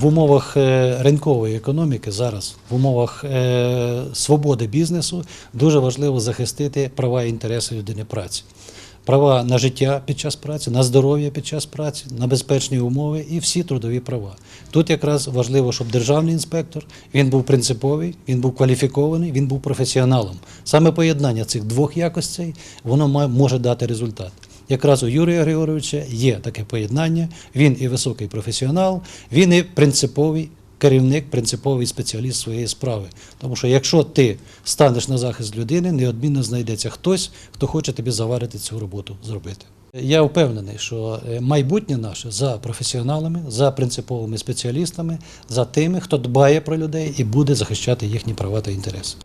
В умовах е, ринкової економіки зараз, в умовах е, свободи бізнесу, дуже важливо захистити права і інтереси людини праці. Права на життя під час праці, на здоров'я під час праці, на безпечні умови і всі трудові права. Тут якраз важливо, щоб державний інспектор він був принциповий, він був кваліфікований, він був професіоналом. Саме поєднання цих двох якостей воно може дати результат. Якраз у Юрія Григоровича є таке поєднання. Він і високий професіонал, він і принциповий керівник, принциповий спеціаліст своєї справи. Тому що якщо ти станеш на захист людини, неодмінно знайдеться хтось, хто хоче тобі заварити цю роботу зробити. Я впевнений, що е, майбутнє наше за професіоналами, за принциповими спеціалістами, за тими, хто дбає про людей і буде захищати їхні права та інтереси.